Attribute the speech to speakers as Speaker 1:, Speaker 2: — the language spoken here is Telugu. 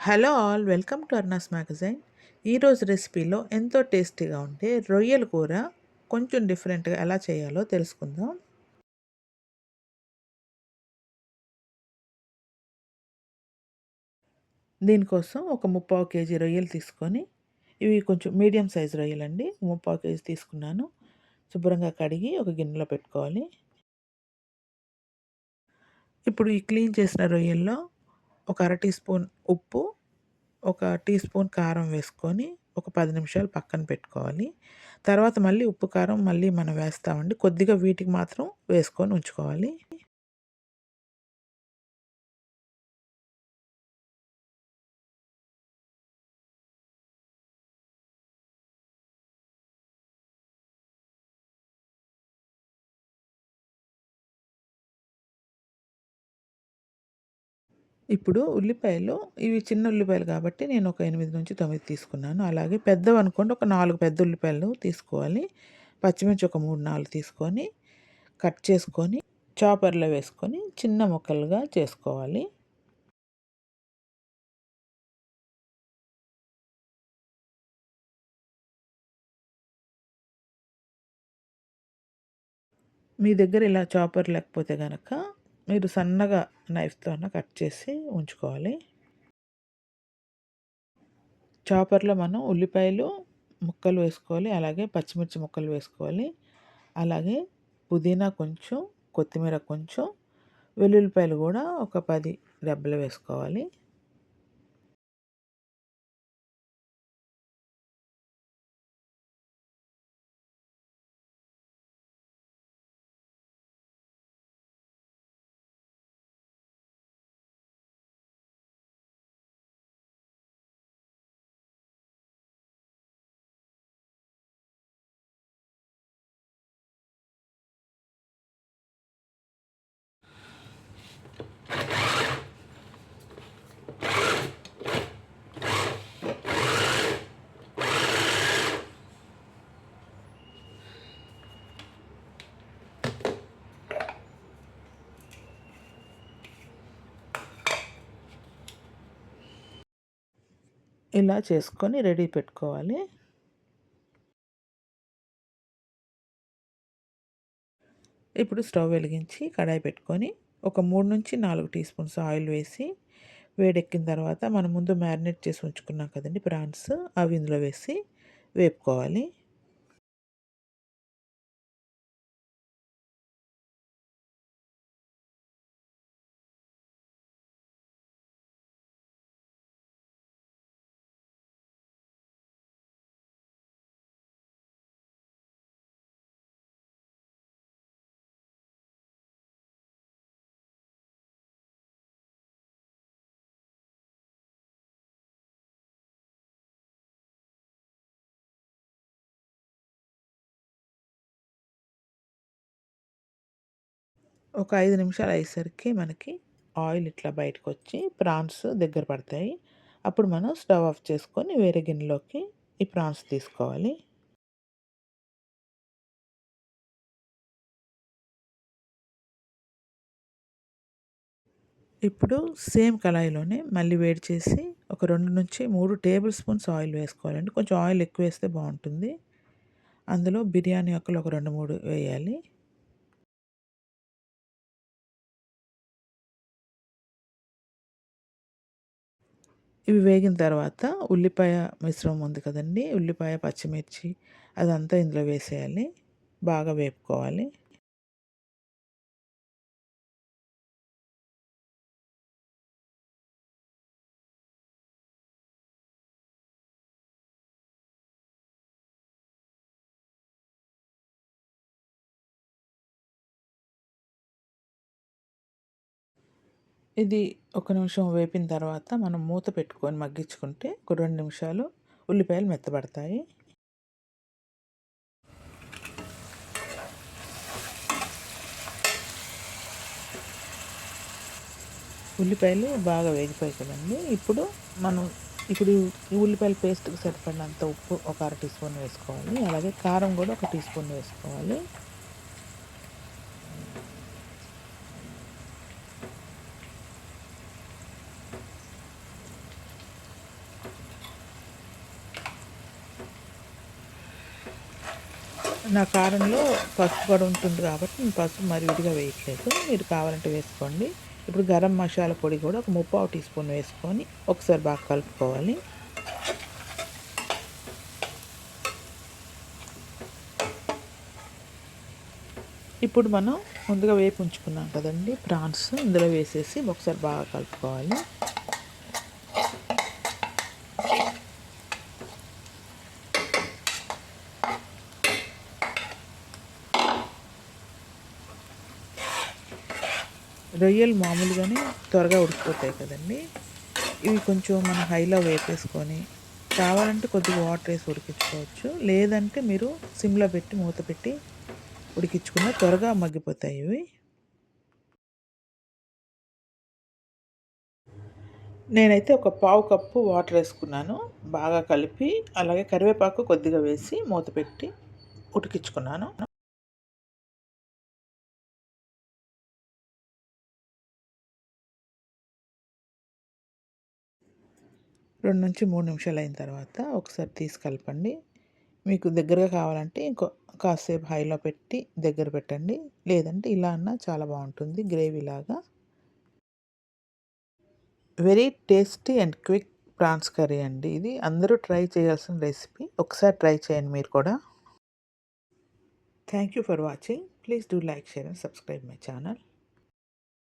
Speaker 1: Hello all welcome to అర్నాస్ magazine. ఈరోజు రెసిపీలో ఎంతో టేస్టీగా ఉంటే రొయ్యల కూర కొంచెం డిఫరెంట్గా ఎలా చేయాలో తెలుసుకుందాం. దీనికోసం ఒక ముప్పావు కేజీ రొయ్యలు తీసుకొని ఇవి కొంచెం మీడియం సైజ్ రొయ్యలండి. ముప్పావు కేజీ తీసుకున్నాను. శుభ్రంగా కడిగి ఒక గిన్నెలో పెట్టుకోవాలి. ఇప్పుడు ఈ క్లీన్ చేసిన రొయ్యల్లో ఒక అర టీ స్పూన్ ఉప్పు ఒక టీ స్పూన్ కారం వేసుకొని ఒక పది నిమిషాలు పక్కన పెట్టుకోవాలి. తర్వాత మళ్ళీ ఉప్పు కారం మళ్ళీ మనం వేస్తామండి. కొద్దిగా వీటికి మాత్రం వేసుకొని ఉంచుకోవాలి. ఇప్పుడు ఉల్లిపాయలు ఇవి చిన్న ఉల్లిపాయలు కాబట్టి నేను ఒక ఎనిమిది నుంచి తొమ్మిది తీసుకున్నాను. అలాగే పెద్దవి అనుకోండి ఒక నాలుగు పెద్ద ఉల్లిపాయలు తీసుకోవాలి. పచ్చిమిర్చి ఒక మూడు నాలుగు తీసుకొని కట్ చేసుకొని చాపర్లో వేసుకొని చిన్న ముక్కలుగా చేసుకోవాలి. మీ దగ్గర ఇలా చాపర్ లేకపోతే కనుక మీరు సన్నగా నైఫ్తో కట్ చేసి ఉంచుకోవాలి. చాపర్లో మనం ఉల్లిపాయలు ముక్కలు వేసుకోవాలి. అలాగే పచ్చిమిర్చి ముక్కలు వేసుకోవాలి. అలాగే పుదీనా కొంచెం కొత్తిమీర కొంచెం వెల్లుల్లిపాయలు కూడా ఒక పది రెబ్బలు వేసుకోవాలి. ఇలా చేసుకొని రెడీ పెట్టుకోవాలి. ఇప్పుడు స్టవ్ వెలిగించి కడాయి పెట్టుకొని ఒక మూడు నుంచి నాలుగు టీ స్పూన్స్ ఆయిల్ వేసి వేడెక్కిన తర్వాత మనం ముందు మ్యారినేట్ చేసి ఉంచుకున్నాం కదండి ప్రాన్స్ అవి ఇందులో వేసి వేపుకోవాలి. ఒక ఐదు నిమిషాలు అయ్యేసరికి మనకి ఆయిల్ ఇట్లా బయటకు వచ్చి ప్రాన్స్ దగ్గర పడతాయి. అప్పుడు మనం స్టవ్ ఆఫ్ చేసుకొని వేరే గిన్నెలోకి ఈ ప్రాన్స్ తీసుకోవాలి. ఇప్పుడు సేమ్ కళాయిలోనే మళ్ళీ వేడి చేసి ఒక రెండు నుంచి మూడు టేబుల్ స్పూన్స్ ఆయిల్ వేసుకోవాలండి. కొంచెం ఆయిల్ ఎక్కువ వేస్తే బాగుంటుంది. అందులో బిర్యానీ ఆకులు ఒక రెండు మూడు వేయాలి. ఇవి వేగిన తర్వాత ఉల్లిపాయ మిశ్రమం ఉంది కదండి ఉల్లిపాయ పచ్చిమిర్చి అదంతా ఇందులో వేసేయాలి బాగా వేపుకోవాలి. ఇది ఒక నిమిషం వేపిన తర్వాత మనం మూత పెట్టుకొని మగ్గించుకుంటే ఒక రెండు నిమిషాలు ఉల్లిపాయలు మెత్తబడతాయి. ఉల్లిపాయలు బాగా వేగిపోయి కదండి. ఇప్పుడు మనం ఇప్పుడు ఈ ఉల్లిపాయల పేస్ట్కి సరిపడినంత ఉప్పు ఒక అర టీ స్పూన్ వేసుకోవాలి. అలాగే కారం కూడా ఒక టీ స్పూన్ వేసుకోవాలి. నా కారంలో పసుపు కూడా ఉంటుంది కాబట్టి నేను పసుపు మరి విడిగా వేయట్లేదు. మీరు కావాలంటే వేసుకోండి. ఇప్పుడు గరం మసాలా పొడి కూడా ఒక ముప్పావు టీ స్పూన్ వేసుకొని ఒకసారి బాగా కలుపుకోవాలి. ఇప్పుడు మనం ముందుగా వేపు ఉంచుకున్నాం కదండి. ప్రాన్స్ ఇందులో వేసేసి ఒకసారి బాగా కలుపుకోవాలి. రొయ్యలు మామూలుగానే త్వరగా ఉడికిపోతాయి కదండి. ఇవి కొంచెం మనం హైలో వేపేసుకొని కావాలంటే కొద్దిగా వాటర్ వేసి ఉడికించుకోవచ్చు. లేదంటే మీరు సిమ్లో పెట్టి మూత పెట్టి ఉడికించుకున్న త్వరగా మగ్గిపోతాయి ఇవి. నేనైతే ఒక పావు కప్పు వాటర్ వేసుకున్నాను. బాగా కలిపి అలాగే కరివేపాకు కొద్దిగా వేసి మూత పెట్టి ఉడికించుకున్నాను. రెండు నుంచి మూడు నిమిషాలు అయిన తర్వాత ఒకసారి తీసి కలపండి. మీకు దగ్గరగా కావాలంటే ఇంకో కాసేపు హైలో పెట్టి దగ్గర పెట్టండి. లేదంటే ఇలా అన్నా చాలా బాగుంటుంది. గ్రేవీ లాగా. Very tasty and quick prawns curry అండి ఇది. అందరూ ట్రై చేయాల్సిన రెసిపీ. ఒకసారి ట్రై చేయండి మీరు కూడా. Thank you for watching. Please do like share and subscribe my channel.